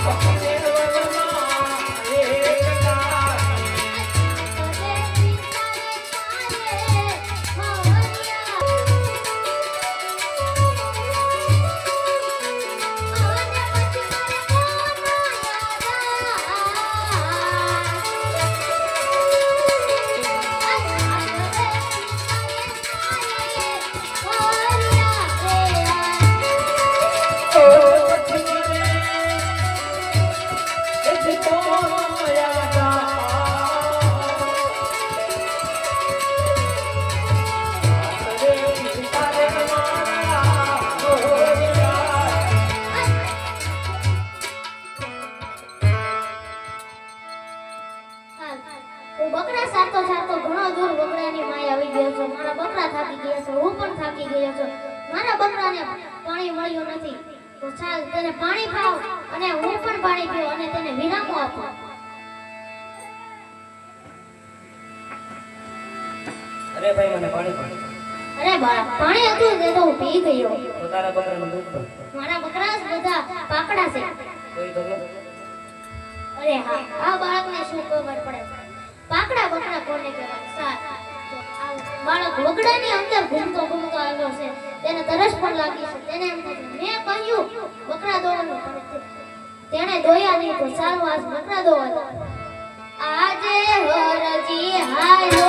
Gracias. ચારતો ચારતો ઘણો દૂર બકરાની my આવી ગયો છો મારા બકરા થાકી ગયા છે હું પણ થાકી ગયો છું. મારા બકરાને પાણી મળ્યું નથી. તો ચાલ તેને પાણી પાવ અને હું પણ પાણી પીઉં અને તેને વિરામો આપો. અરે ભાઈ મને પાણી પાણી અરે બાળક પાણી હતું તે તો હું પી ગયો. તો તારા બકરાનું દૂધ પણ મારા બકરા બધા પાકડા છે. કોઈ તો અરે હા આ બાળકને શું ખબર પડે? પાકડા બકરા કોને કહેવાય? બાળક વગડાની અંદર ઘૂમતો ઘૂમતો આવ્યો છે. તેને તરસ પણ લાગી છે. તેને એમ મેં કહ્યું, બકરા દોવાનું તેણે દોયા નહીં તો સારું, આજ બકરા દોવા આજે હરજી હાયો